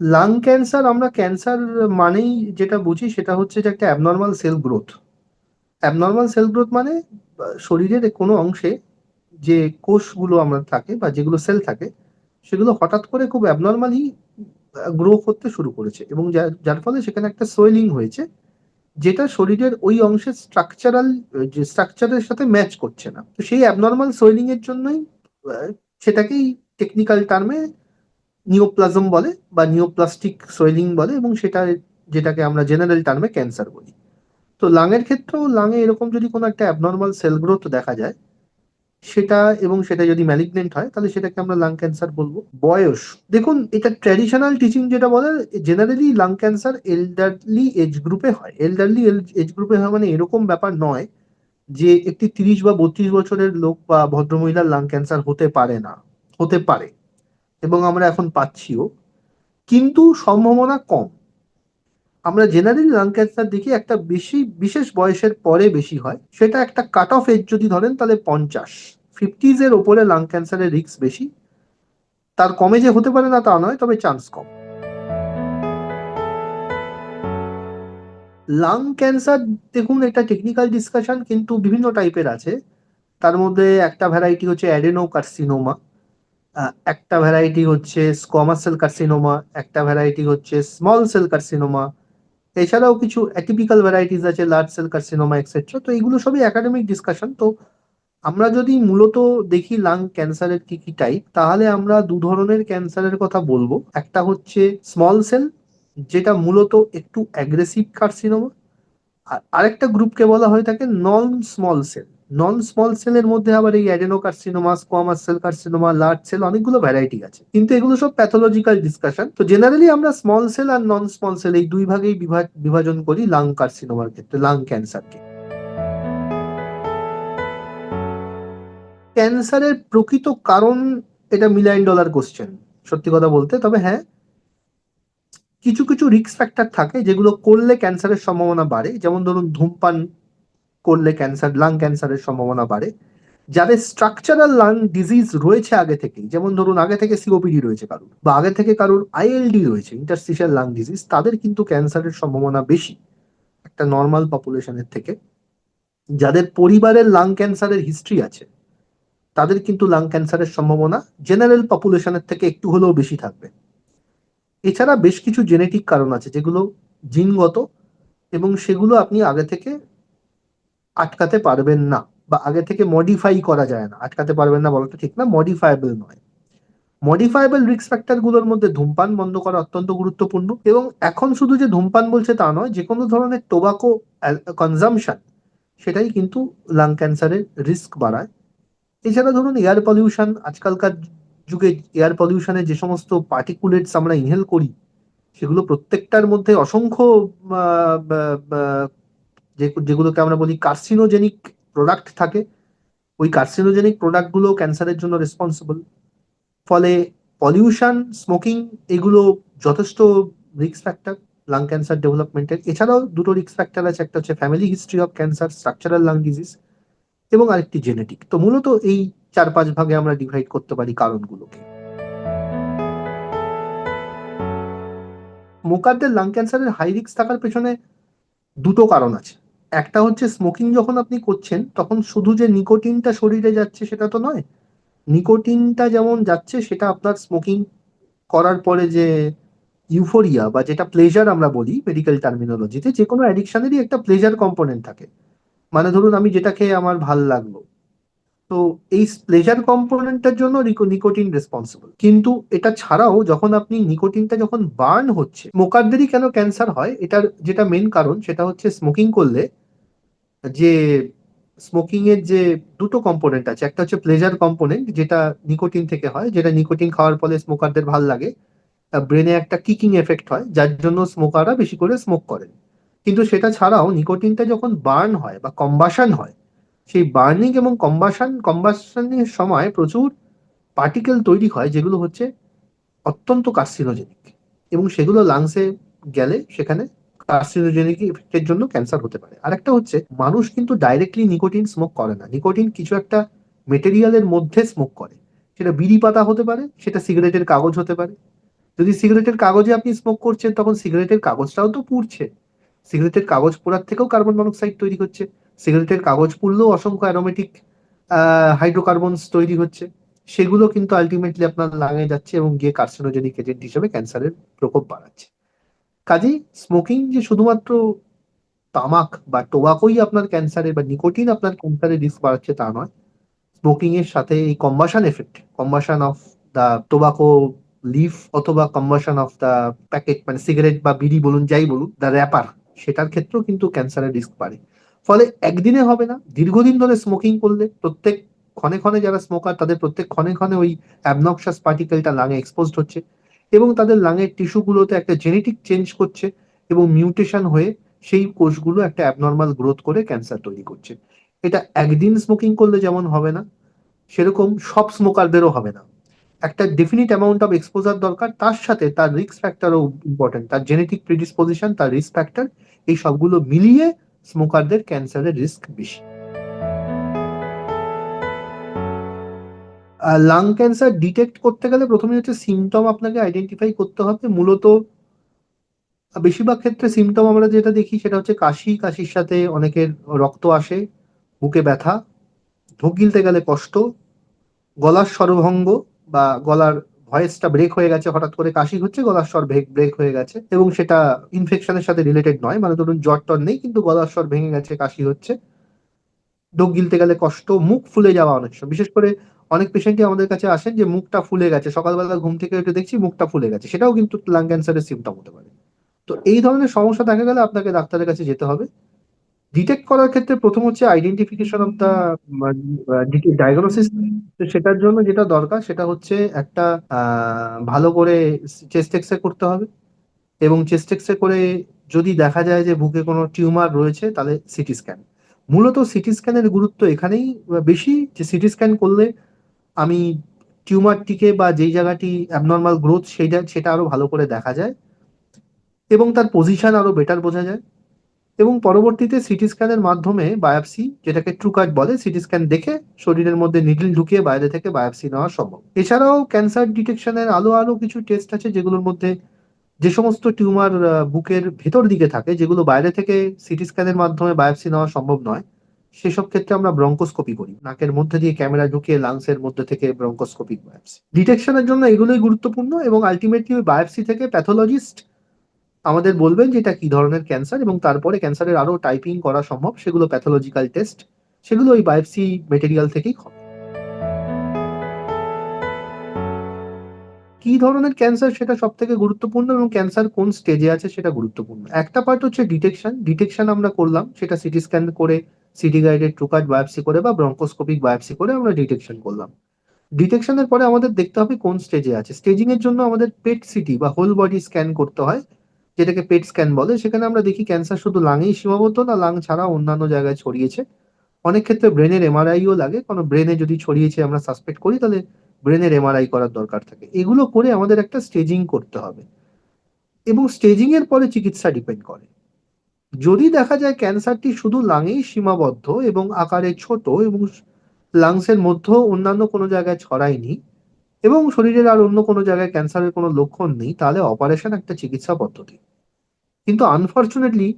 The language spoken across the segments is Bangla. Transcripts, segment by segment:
লাং ক্যান্সার আমরা ক্যান্সার মানেই যেটা বুঝি সেটা হচ্ছে যে একটা abnormal cell growth abnormal cell growth মানে শরীরের কোনো অংশে যে কোষগুলো আমরা থাকে বা যেগুলো সেল থাকে, সেগুলো হঠাৎ করে খুব অ্যাবনর্মালি গ্রো করতে শুরু করেছে এবং যার ফলে সেখানে একটা সোয়েলিং হয়েছে, যেটা শরীরের ওই অংশের স্ট্রাকচারাল যে স্ট্রাকচারের সাথে ম্যাচ করছে না। তো সেই অ্যাবনর্মাল সোয়েলিং এর জন্যই সেটাকেই টেকনিক্যাল টার্মে নিওপ্লাজম বলে বা নিওপ্লাস্টিক সোয়েলিং বলে এবং সেটা যেটাকে আমরা জেনারেল টার্মে ক্যান্সার বলি। তো লাঙের ক্ষেত্রেও লাংয়ে এরকম যদি কোনো একটা অ্যাবনর্মাল সেল গ্রোথ দেখা যায়, সেটা এবং সেটা যদি ম্যালিগনেন্ট হয়, তাহলে সেটাকে আমরা লাং ক্যান্সার বলব। বয়স, দেখুন এটা ট্র্যাডিশনাল টিচিং যেটা বলে generally lung cancer elderly age গ্রুপে হয়। এল্ডারলি এজ গ্রুপে হয় মানে এরকম ব্যাপার নয় যে একটি তিরিশ বা বত্রিশ বছরের লোক বা ভদ্রমহিলার লাং ক্যান্সার হতে পারে না, হতে পারে। এবং আমরা এখন পাচ্ছিও, কিন্তু সম্ভাবনা কম। আমরা জেনারেলি লাং ক্যান্সার দেখি একটা বেশি, বিশেষ বয়সের পরে বেশি হয়। সেটা একটা কাট অফ এজ যদি ধরেন, তাহলে পঞ্চাশ। ফিফটিজ এর ওপরে লাং ক্যান্সারের রিস্ক বেশি। তার কমে যে হতে পারে না তা নয়, তবে চান্স কম। লাং ক্যান্সার দেখুন, এটা টেকনিক্যাল ডিসকাশন কিন্তু বিভিন্ন টাইপের আছে। তার মধ্যে একটা ভ্যারাইটি হচ্ছে অ্যাডেনো কার্সিনোমা একটা ভ্যারাইটি হচ্ছে স্কোয়ামাস সেল কার্সিনোমা একটা ভ্যারাইটি হচ্ছে স্মল সেল কার্সিনোমা এছাড়াও কিছু অ্যাটিপিক্যাল ভ্যারাইটিস আছে লার্জ সেল কার্সিনোমা এক্সেট্রা তো এগুলো সবই একাডেমিক ডিসকাশন তো আমরা যদি মূলত দেখি লাং ক্যান্সারের কি কি টাইপ তাহলে আমরা দু ধরনের ক্যান্সারের কথা বলব। একটা হচ্ছে স্মল সেল যেটা মূলত একটু অ্যাগ্রেসিভ কার্সিনোমা আর আরেকটা গ্রুপকে বলা হয়ে থাকে non small cell non small সেলের মধ্যে আবার এই adenocarcinoma squamous cell carcinoma large cell অনেকগুলো ভ্যারাইটি আছে। কিন্তু এগুলো সব প্যাথোলজিক্যাল ডিসকাশন তো জেনারেলি আমরা স্মল সেল আর নন স্মল সেল এই দুই ভাগেই বিভা- বিভাজন করি লাং কার্সিনোমার ক্ষেত্রে লাং ক্যান্সারকে ক্যান্সারের প্রকৃত কারণ এটা মিলিয়ন ডলার কোশ্চেন সত্যি কথা বলতে। তবে হ্যাঁ কিছু কিছু রিস্ক ফ্যাক্টর থাকে যেগুলো করলে ক্যান্সারের সম্ভাবনা বাড়ে। যেমন ধরুন ধূমপান করলে ক্যান্সার লাং ক্যান্সারের সম্ভাবনা বাড়ে। যাদের স্ট্রাকচারাল লাং ডিজিজ রয়েছে আগে থেকেই, যেমন ধরুন আগে থেকে সিওপিডি রয়েছে কারুর, বা আগে থেকে কারুর আইএলডি রয়েছে ইন্টারস্টিশিয়াল লাং ডিজিজ তাদের কিন্তু ক্যান্সারের সম্ভাবনা বেশি একটা নর্মাল পপুলেশনের থেকে। যাদের পরিবারের লাং ক্যান্সারের হিস্ট্রি আছে, তাদের কিন্তু লাং ক্যান্সারের সম্ভাবনা জেনারেল পপুলেশনের থেকে একটু হলেও বেশি থাকবে। এছাড়া বেশ কিছু জেনেটিক কারণ আছে, যেগুলো জিনগত, এবং সেগুলো আপনি আগে থেকে আটকাতে পারবেন না বা আগে থেকে মডিফাই করা যায় না। আটকাতে পারবেন না বলাটা ঠিক না মডিফায়েবল নয়। মডিফায়েবল রিস্ক ফ্যাক্টরগুলোর মধ্যে ধূমপান বন্ধ করা অত্যন্ত গুরুত্বপূর্ণ এবং এখন শুধু যে ধূমপান বলছে তা নয়, যে কোনো ধরনের টোবাকো কনজামশন সেটাই কিন্তু লাং ক্যান্সারের রিস্ক বাড়ায়। এছাড়া ধরুন এয়ার পলিউশন আজকালকার যুগে এয়ার পলিউশনে যে সমস্ত পার্টিকুলেটস আমরা ইনহেল করি, সেগুলো প্রত্যেকটার মধ্যে অসংখ্য যেগুলোকে আমরা বলি কার্সিনোজেনিক প্রোডাক্ট থাকে, ওই কার্সিনোজেনিক প্রোডাক্টগুলো ক্যান্সারের জন্য রেসপন্সিবল ফলে পলিউশন স্মোকিং এগুলো যথেষ্ট রিক্স ফ্যাক্টর লাং ক্যান্সার ডেভেলপমেন্টের এছাড়াও দুটো রিক্স ফ্যাক্টর আছে, একটা হচ্ছে family history of cancer structural lung disease এবং আরেকটি জেনেটিক তো মূলত এই চার পাঁচ ভাগে আমরা ডিভাইড করতে পারি কারণগুলোকে। স্মোকারদের লাং ক্যান্সারের হাই রিস্ক থাকার পেছনে দুটো কারণ আছে। একটা হচ্ছে স্মোকিং যখন আপনি করছেন, তখন শুধু যে নিকোটিনটা শরীরে যাচ্ছে সেটা তো নয়, নিকোটিনটা যেমন যাচ্ছে সেটা আপনার স্মোকিং করার পরে যে ইউফোরিয়া বা যেটা প্লেজার আমরা বলি মেডিকেল টার্মিনোলজিতে যে কোনো অ্যাডিকশনেরই একটা প্লেজার কম্পোনেন্ট থাকে। মানে ধরুন আমি যেটা খেয়ে আমার ভালো লাগল। তো এই প্লেজার কম্পোনেন্টটার জন্য নিকোটিন রেসপন্সিবল কিন্তু এটা ছাড়াও যখন আপনি নিকোটিনটা যখন বার্ন হচ্ছে স্মোকারদেরই কেন ক্যান্সার হয়? এটার যেটা মেন কারণ সেটা হচ্ছে স্মোকিং করলে যে স্মোকিং এর যে দুটো কম্পোনেন্ট আছে, একটা হচ্ছে প্লেজার কম্পোনেন্ট যেটা নিকোটিন থেকে হয়, যেটা নিকোটিন খাওয়ার ফলে স্মোকারদের ভালো লাগে ব্রেনে একটা কিকিং এফেক্ট হয়, যার জন্য স্মোকাররা বেশি করে স্মোক করেন। কিন্তু সেটা ছাড়াও নিকোটিনটা যখন বার্ন হয় বা কম্বাসন হয়, সেই বার্নিং এবং কম্বাসন কম্বাসনের সময় প্রচুর পার্টিকেল তৈরি হয়, যেগুলো হচ্ছে অত্যন্ত কার্সিনোজেনিক এবং সেগুলো লাংসে গেলে সেখানে কার্সিনোজেনিক এফেক্টের জন্য ক্যান্সার হতে পারে। আর একটা হচ্ছে, মানুষ কিন্তু ডাইরেক্টলি নিকোটিন স্মোক করে না। নিকোটিন কিছু একটা মেটেরিয়ালের মধ্যে স্মোক করে। সেটা বিড়ি পাতা হতে পারে, সেটা সিগারেটের কাগজ হতে পারে। যদি সিগারেটের কাগজে আপনি স্মোক করছেন, তখন সিগারেটের কাগজটাও তো পুড়ছে। সিগারেটের কাগজ পোড়ার থেকেও কার্বন মনোক্সাইড তৈরি হচ্ছে। সিগারেটের কাগজ পুড়লেও অসংখ্য অ্যারোমেটিক হাইড্রোকার্বনস তৈরি হচ্ছে। সেগুলো কিন্তু আলটিমেটলি আপনার লাঙে যাচ্ছে এবং গিয়ে কার্সিনোজেনিক এজেন্ট হিসেবে ক্যান্সারের প্রকোপ বাড়াচ্ছে। কাজেই স্মোকিং যে শুধুমাত্র তামাক বা টোবাকোই আপনার ক্যান্সারের বা নিকোটিন আপনার ক্যান্সারের রিস্ক বাড়াচ্ছে তা নয়। স্মোকিং এর সাথে এই combustion effect combustion of the tobacco leaf অথবা কম্বাসন অফ দ্য প্যাকেট মানে সিগারেট বা বিড়ি বলুন, যাই বলুন দ্য র্যাপার সেটার ক্ষেত্রেও কিন্তু ক্যান্সারের রিস্ক বাড়ে। ফলে একদিনে হবে না, দীর্ঘদিন ধরে স্মোকিং করলে প্রত্যেক ক্ষণে ক্ষণে যারা স্মোকার তাদের প্রত্যেক ক্ষণে ক্ষণে ওই অ্যাবনক্সাস পার্টিকেলটা লাঙে এক্সপোজড হচ্ছে। এবং তাদের লাঙের টিস্যুগুলোতে একটা জেনেটিক চেঞ্জ করছে এবং মিউটেশন হয়ে সেই কোষগুলো একটা অ্যাবনর্মাল গ্রোথ করে ক্যান্সার তৈরি করছে। এটা একদিন স্মোকিং করলে যেমন হবে না, সেরকম সব স্মোকারদেরও হবে না। একটা ডেফিনিট অ্যামাউন্ট অফ এক্সপোজার দরকার, তার সাথে তার রিস্ক ফ্যাক্টরও ইম্পর্টেন্ট তার জেনেটিক প্রিডিসপোজিশন তার রিস্ক ফ্যাক্টর এই সবগুলো মিলিয়ে স্মোকারদের ক্যান্সারের রিস্ক বেশি। লাং ক্যান্সার ডিটেক্ট করতে গেলে প্রথমে হচ্ছে সিমটম আপনাকে আইডেন্টিফাই করতে হবে। মূলত বেশিরভাগ ক্ষেত্রে সিমটম আমরা যেটা দেখি সেটা হচ্ছে কাশি, কাশির সাথে অনেকের রক্ত আসে, বুকে ব্যথা, ঢোক গিলতে গেলে কষ্ট, গলার স্বরভঙ্গ বা গলার ভয়েসটা ব্রেক হয়ে গেছে, হঠাৎ করে কাশি হচ্ছে, গলার স্বর ব্রেক হয়ে গেছে এবং সেটা ইনফেকশনের সাথে রিলেটেড নয়। মানে ধরুন জ্বর টর নেই, কিন্তু গলার স্বর ভেঙে গেছে, কাশি হচ্ছে, ঢোক গিলতে গেলে কষ্ট, মুখ ফুলে যাওয়া অনেক সময়। বিশেষ করে অনেক পেশেন্টই আমাদের কাছে আসেন যে মুখটা ফুলে গেছে, সকালবেলা ঘুম থেকে একটু দেখছি মুখটা ফুলে গেছে। সেটাও কিন্তু লাং ক্যান্সারের সিমটম হতে পারে। তো এই ধরনের সমস্যা দেখা গেলে আপনাকে ডাক্তারের কাছে যেতে হবে। ডিটেক্ট করার ক্ষেত্রে প্রথম হচ্ছে আইডেন্টিফিকেশন অফ দা ডায়াগনোসিস সেটার জন্য যেটা দরকার সেটা হচ্ছে একটা ভালো করে চেস্ট এক্সরে করতে হবে। এবং চেস্ট এক্সরে করে যদি দেখা যায় যে বুকে কোনো টিউমার রয়েছে তাহলে সিটি স্ক্যান মূলত সিটি স্ক্যানের গুরুত্ব এখানেই বেশি। যে সিটি স্ক্যান করলে আমি টিউমারটিকে বা যেই জায়গাটি অ্যাবনর্মাল গ্রোথ সেইটা, সেটা আরও ভালো করে দেখা যায় এবং তার পজিশন আরও বেটার বোঝা যায় এবং পরবর্তীতে সিটি স্ক্যানের মাধ্যমে বায়োপসি যেটাকে ট্রুকার্ড বলে সিটি স্ক্যান দেখে শরীরের মধ্যে নিডল ঢুকিয়ে বাইরে থেকে বায়োপসি নেওয়া সম্ভব। এছাড়াও ক্যান্সার ডিটেকশনের আলো আলো কিছু টেস্ট আছে যেগুলোর মধ্যে যে সমস্ত টিউমার বুকের ভেতর দিকে থাকে, যেগুলো বাইরে থেকে সিটি স্ক্যানের মাধ্যমে বায়োপসি নেওয়া সম্ভব নয়। সেসব ক্ষেত্রে আমরা ব্রঙ্কোস্কোপি করি। নাকের মধ্যে দিয়ে ক্যামেরা ঢুকিয়ে লাংসের মধ্যে থেকে ব্রঙ্কোস্কোপিক বায়োপসি ডিটেকশনের জন্য এগুলোই গুরুত্বপূর্ণ এবং আলটিমেটলি ওই বায়োপসি থেকে প্যাথোলজিস্ট আমাদের বলবেন যে এটা কি ধরনের ক্যান্সার এবং তারপরে ক্যান্সারের আরও টাইপিং করা সম্ভব, সেগুলো প্যাথোলজিক্যাল টেস্ট সেগুলো ওই বায়োপসি মেটেরিয়াল থেকেই হবে। কি ধরনের ক্যান্সার সেটা সব থেকে গুরুত্বপূর্ণ এবং ক্যান্সার কোন স্টেজে আছে সেটা গুরুত্বপূর্ণ। একটা পার্ট হচ্ছে ডিটেকশন ডিটেকশন আমরা করলাম, সেটা সিটি স্ক্যান করে সিটি গাইডেড ট্রুকার্ড বায়োপসি করে বা ব্রঙ্কোস্কোপিক বায়োপসি করে আমরা ডিটেকশন করলাম। ডিটেকশনের পরে আমাদের দেখতে হবে কোন স্টেজে আছে। স্টেজিং এর জন্য আমাদের পেট সিটি বা হোল বডি স্ক্যান করতে হয়, যেটাকে পেট স্ক্যান বলে। সেখানে আমরা দেখি ক্যান্সার শুধু লাঙেই সীমাবদ্ধ না লাং ছাড়া অন্যান্য জায়গায় ছড়িয়েছে। অনেক ক্ষেত্রে ব্রেনের এমআরআইও লাগে। কারণ ব্রেনে যদি ছড়িয়েছে আমরা সাসপেক্ট করি, তাহলে ব্রেনের এমআরআই করার দরকার থাকে। এগুলো করে আমাদের একটা স্টেজিং করতে হবে। এবং স্টেজিং এর পরে চিকিৎসা ডিপেন্ড করে। যদি দেখা যায় ক্যান্সারটি শুধু লাঙেই সীমাবদ্ধ এবং আকারে ছোট এবং লাংসের মধ্যেও অন্যান্য কোনো জায়গায় ছড়ায়নি এবং শরীরের আর অন্য কোনো জায়গায় ক্যান্সারের কোনো লক্ষণ নেই, তাহলে অপারেশন একটা চিকিৎসা পদ্ধতি। কিন্তু আনফর্চুনেটলি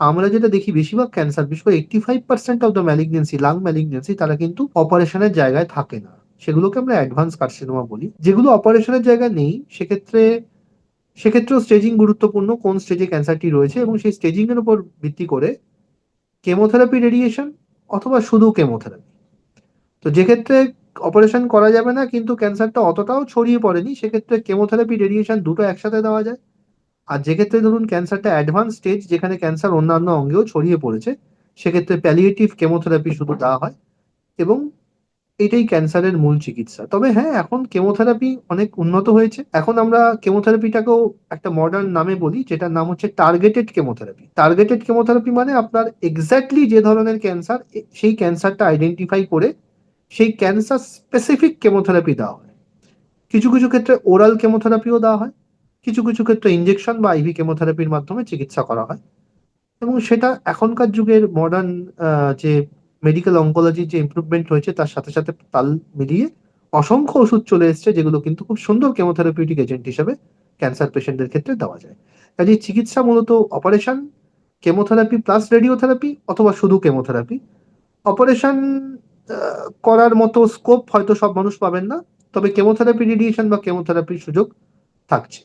আমরা যেটা দেখি বেশিরভাগ ক্যান্সার, বিশেষ করে eighty five percent of the malignancy lung malignancy তারা কিন্তু অপারেশনের জায়গায় থাকে না। সেগুলোকে আমরা অ্যাডভান্স কার্সিনোমা বলি। যেগুলো অপারেশনের জায়গায় নেই, সেক্ষেত্রে সেক্ষেত্রেও স্টেজিং গুরুত্বপূর্ণ, কোন স্টেজে ক্যান্সারটি রয়েছে এবং সেই স্টেজিং এর উপর ভিত্তি করে কেমোথেরাপি রেডিয়েশন অথবা শুধু কেমোথেরাপি তো যেক্ষেত্রে অপারেশন করা যাবে না, কিন্তু ক্যান্সারটা অতটাও ছড়িয়ে পড়েনি, সেক্ষেত্রে কেমোথেরাপি রেডিয়েশন দুটো একসাথে দেওয়া যায়। আর যেক্ষেত্রে ধরুন ক্যান্সারটা অ্যাডভান্স স্টেজ যেখানে ক্যান্সার অন্যান্য অঙ্গেও ছড়িয়ে পড়েছে, সেক্ষেত্রে প্যালিয়েটিভ কেমোথেরাপি শুধু দেওয়া হয় এবং এটাই ক্যান্সারের মূল চিকিৎসা। তবে হ্যাঁ এখন কেমোথেরাপি অনেক উন্নত হয়েছে। এখন আমরা কেমোথেরাপিটাকেও একটা মডার্ন নামে বলি, যেটার নাম হচ্ছে টার্গেটেড কেমোথেরাপি টার্গেটেড কেমোথেরাপি মানে আপনার এক্স্যাক্টলি যে ধরনের ক্যান্সার সেই ক্যান্সারটা আইডেন্টিফাই করে সেই ক্যান্সার স্পেসিফিক কেমোথেরাপি দেওয়া হয়। কিছু কিছু ক্ষেত্রে ওরাল কেমোথেরাপিও দেওয়া হয়। কিছু কিছু ক্ষেত্রে ইঞ্জেকশন বা আইভি কেমোথেরাপির মাধ্যমে চিকিৎসা করা হয়। এবং সেটা এখনকার যুগের মডার্ন যে মেডিকেল অঙ্কোলজির যে ইম্প্রুভমেন্ট হয়েছে, তার সাথে সাথে তাল মিলিয়ে অসংখ্য ওষুধ চলে এসছে, যেগুলো কিন্তু খুব সুন্দর কেমোথেরাপিউটিক এজেন্ট হিসেবে ক্যান্সার পেশেন্টদের ক্ষেত্রে দেওয়া যায়। কাজে চিকিৎসা মূলত অপারেশন কেমোথেরাপি প্লাস রেডিওথেরাপি অথবা শুধু কেমোথেরাপি অপারেশন করার মতো স্কোপ হয়তো সব মানুষ পাবেন না, তবে কেমোথেরাপি রেডিয়েশন বা কেমোথেরাপির সুযোগ থাকছে।